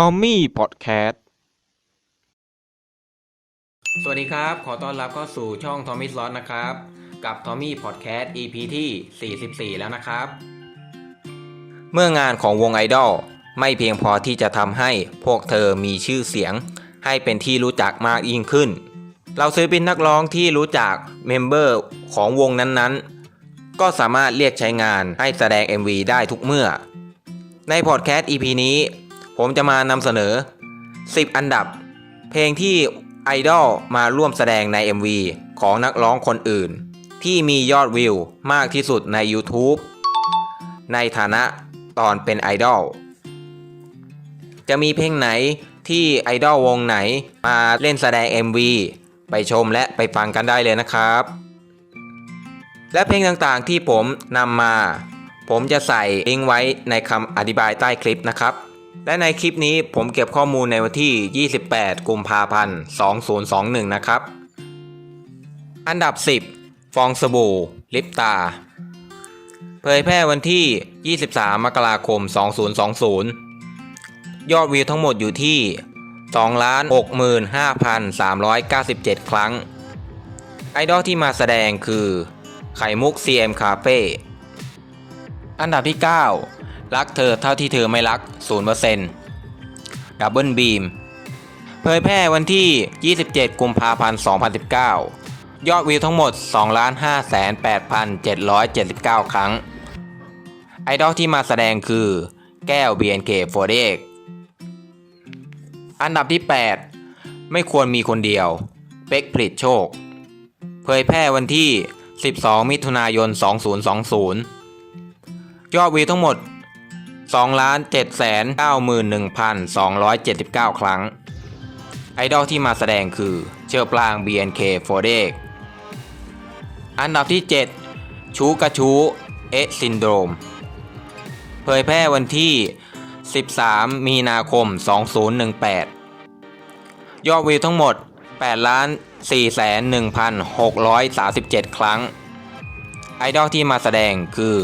ทอมมี่พอดแคสต์ สวัสดีครับ ขอต้อนรับเข้าสู่ช่อง Tommy Slot นะครับ กับ Tommy Podcast EP ที่ 44 แล้วนะครับ เมื่องานของวงไอดอลไม่เพียงพอที่จะทำให้พวกเธอมีชื่อเสียง ให้เป็นที่รู้จักมากยิ่งขึ้น เราซื้อเป็นนักร้องที่รู้จักเมมเบอร์ของวงนั้นๆ ก็สามารถเรียกใช้งานให้แสดง MV ได้ทุกเมื่อ ในพอดแคสต์ EP นี้ ผมจะมานำเสนอ 10 อันดับ เพลงที่ไอดอลมาร่วมแสดงใน MV ของนักร้องคนอื่น ที่มียอดวิวมากที่สุดใน YouTube ในฐานะตอนเป็นไอดอลจะมีเพลงไหนที่ไอดอลวงไหนมาเล่นแสดง MV ไปชมและไปฟังกันได้เลยนะครับ และเพลงต่างๆที่ผมนำมา ผมจะใส่ลิงก์ไว้ในคำอธิบายใต้คลิปนะครับ และในคลิปนี้ผมเก็บข้อมูลในวันที่ 28 กุมภาพันธ์ 2021 นะครับ อันดับ 10 ฟองสบู่ ลิปตา เผยแพร่วันที่ 23 มกราคม 2020 ยอดวิวทั้งหมดอยู่ที่ 265,397 ครั้ง ไอดอลที่มาแสดงคือ ไข่มุก CM Cafe อันดับที่ 9 รักเธอเท่าที่เธอไม่รัก 0%ดับเบิลบีมเผยแพร่วันที่ 27 กุมภาพันธ์ 2019 ยอดวิวทั้งหมด 2,58,779 ครั้ง ไอดอลที่มาแสดงคือแก้ว BNK48 อันดับที่ 8 ไม่ควรมีคนเดียว เป็กผลิตโชค เผยแพร่วันที่ 12 มิถุนายน 2020 ยอดวิวทั้งหมด 2,791,279 ครั้ง ไอดอลที่มาแสดงคือเชอปลาง BNK48 อันดับที่ 7 ชูกระชูเอซินโดรม เผยแพร่วันที่ 13 มีนาคม 2018 ยอดวิวทั้งหมด8 4 1 6 3 7 ครั้ง ไอดอลที่มาแสดงคือ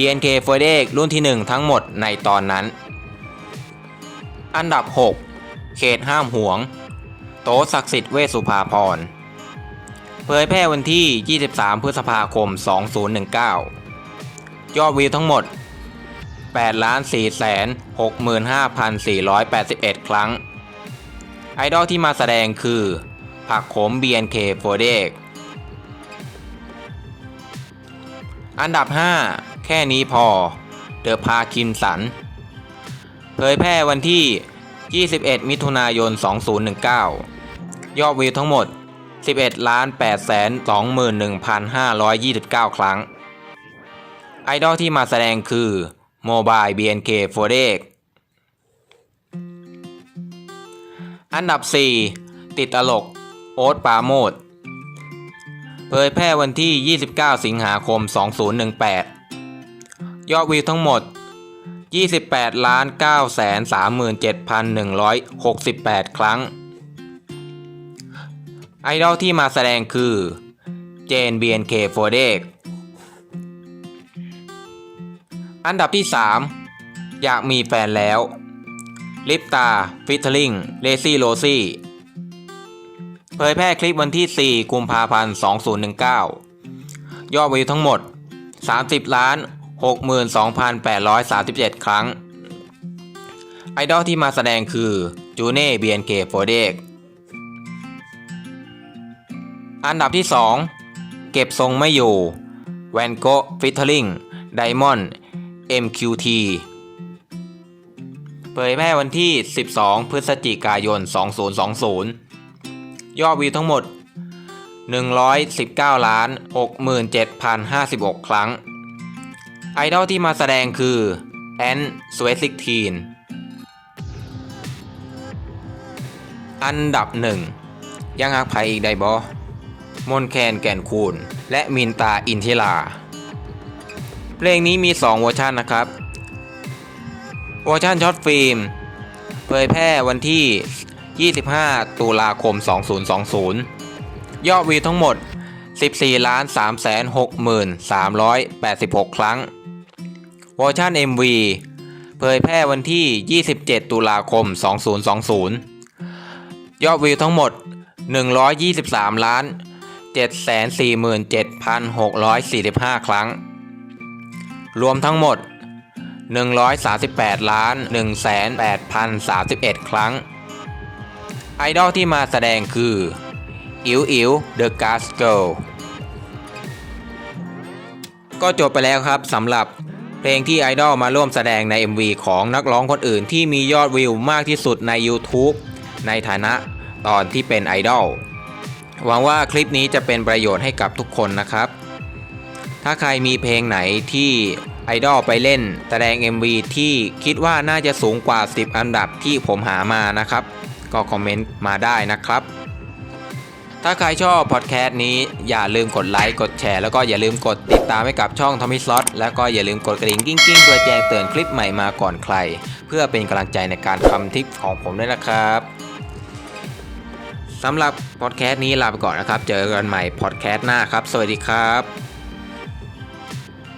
BNK48 รุ่นที่ 1 ทั้งหมดในตอนนั้น อันดับ 6 เขตห้ามหวง โตศักดิ์สิทธิ์เวสุภาพรเผยแพร่วันที่ 23 พฤษภาคม 2019 ยอดวิวทั้งหมด 8,465,481 ครั้ง ไอดอลที่มาแสดงคือ ผักโขม BNK48 อันดับ 5 แค่นี้พอ เดอะพาคิมสัน เผยแพร่วันที่ 21 มิถุนายน 2019 ยอดวิวทั้งหมด 11ล้าน8แสน21,529 ครั้ง ไอดอลที่มาแสดงคือโมบาย BNK48 อันดับ 4 ติดตลก โอ๊ตปาโมด เผยแพร่วันที่ 29 สิงหาคม 2018 ยอดวิวทั้งหมด 28ล้าน9 3 7 1 6 8 ครั้ง ไอดอลที่มาแสดงคือเจน BNK48 อันดับที่ 3 อยากมีแฟนแล้ว ลิปตา ฟิทเทอริงเลซี่โรซี่ เผยแพร่คลิปวันที่ 4 กุมภาพันธ์ 2019 ยอดวิวทั้งหมด 30 ล้าน 62,837 ครั้ง ไอดอลที่มาแสดงคือ จูเน่ BNK48 อันดับที่ 2 เก็บทรงไม่อยู่ แวนโกฟิทเทอริงไดมอนด์ MQT เผยแพร่วันที่ 12 พฤศจิกายน 2020 ยอดวิวทั้งหมด 119ล้าน67,056 ครั้ง ไอดอลที่มาแสดงคือแอนสเวซิกทีนอันดับหนึ่งยังหักไผอีกได้บอมนแคนแก่นคูนและมินตาอินทิลา เพลงนี้มี 2 เวอร์ชันนะครับ เวอร์ชันช็อตฟิล์ม เผยแพร่วันที่ 25 ตุลาคม 2020 ยอดวิวทั้งหมด 14 ล้าน 3 6 3 8 6 ครั้ง เวอร์ชัน MV เผยแพร่วันที่ 27 ตุลาคม 2020 ยอดวิวทั้งหมด 123 ล้าน 747,645 ครั้ง รวมทั้งหมด 138 ล้าน 1,8,031 ครั้ง ไอดอลที่มาแสดงคืออิ๋วอิ๋ว The Gas Girl ก็จบไปแล้วครับสำหรับเพลงที่ไอดอลมาร่วมแสดงใน MV ของนักร้องคนอื่นที่มียอดวิวมากที่สุดใน YouTube ในฐานะตอนที่เป็นไอดอลหวังว่าคลิปนี้จะเป็นประโยชน์ให้กับทุกคนนะครับ ถ้าใครมีเพลงไหนที่ไอดอลไปเล่นแสดง MV ที่คิดว่าน่าจะสูงกว่า 10 อันดับที่ผมหามานะครับ ก็คอมเมนต์มาได้นะครับ ถ้าใครชอบพอดแคสต์นี้อย่าลืมกดไลค์กดแชร์แล้วก็อย่าลืมกดติดตามให้กับช่อง Tommy Slot แล้วก็อย่าลืมกดกระดิ่งกิ้งกิ้งเพื่อแจ้งเตือนคลิปใหม่มาก่อนใคร เพื่อเป็นกำลังใจในการทำทริปของผมด้วยนะครับสำหรับพอดแคสต์นี้ลาไปก่อนนะครับ เจอกันใหม่พอดแคสต์หน้าครับ สวัสดีครับ